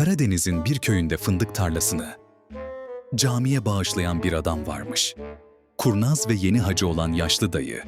Karadeniz'in bir köyünde fındık tarlasını camiye bağışlayan bir adam varmış. Kurnaz ve yeni hacı olan yaşlı dayı,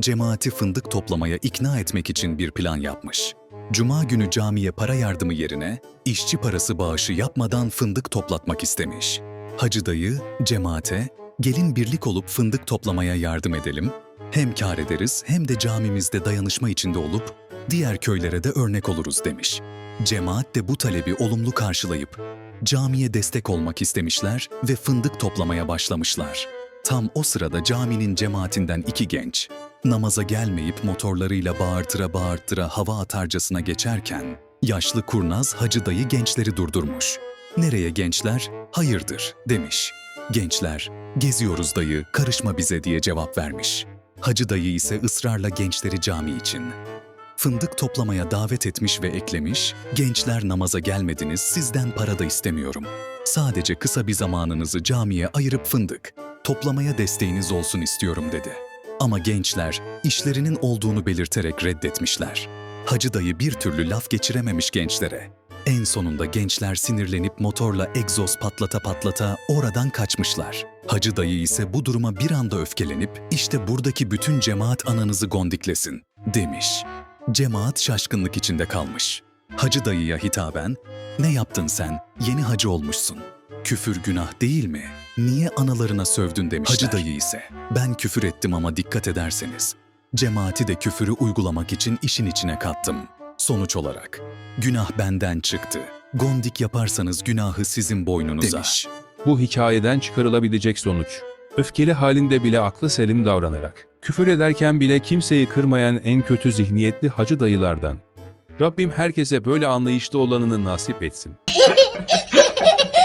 cemaati fındık toplamaya ikna etmek için bir plan yapmış. Cuma günü camiye para yardımı yerine işçi parası bağışı yapmadan fındık toplatmak istemiş. Hacı dayı cemaate gelin birlik olup fındık toplamaya yardım edelim. Hem kâr ederiz hem de camimizde dayanışma içinde olup diğer köylere de örnek oluruz demiş. Cemaat de bu talebi olumlu karşılayıp camiye destek olmak istemişler ve fındık toplamaya başlamışlar. Tam o sırada caminin cemaatinden iki genç, namaza gelmeyip motorlarıyla bağırtıra bağırtıra hava atarcasına geçerken, yaşlı kurnaz hacı dayı gençleri durdurmuş. Nereye gençler? Hayırdır demiş. Gençler, geziyoruz dayı, karışma bize diye cevap vermiş. Hacı dayı ise ısrarla gençleri cami için. Fındık toplamaya davet etmiş ve eklemiş, gençler namaza gelmediniz, sizden para da istemiyorum. Sadece kısa bir zamanınızı camiye ayırıp fındık, toplamaya desteğiniz olsun istiyorum dedi. Ama gençler işlerinin olduğunu belirterek reddetmişler. Hacı dayı bir türlü laf geçirememiş gençlere. En sonunda gençler sinirlenip motorla egzoz patlata patlata oradan kaçmışlar. Hacı dayı ise bu duruma bir anda öfkelenip işte buradaki bütün cemaat ananızı gondiklesin demiş. Cemaat şaşkınlık içinde kalmış. Hacı dayıya hitaben, ne yaptın sen? Yeni hacı olmuşsun. Küfür günah değil mi? Niye analarına sövdün demişler. Hacı dayı ise, ben küfür ettim ama dikkat ederseniz. Cemaati de küfürü uygulamak için işin içine kattım. Sonuç olarak, günah benden çıktı. Gondik yaparsanız günahı sizin boynunuza. Demiş. Bu hikayeden çıkarılabilecek sonuç. Öfkeli halinde bile aklı selim davranarak, küfür ederken bile kimseyi kırmayan en kötü zihniyetli hacı dayılardan. Rabbim herkese böyle anlayışlı olanını nasip etsin.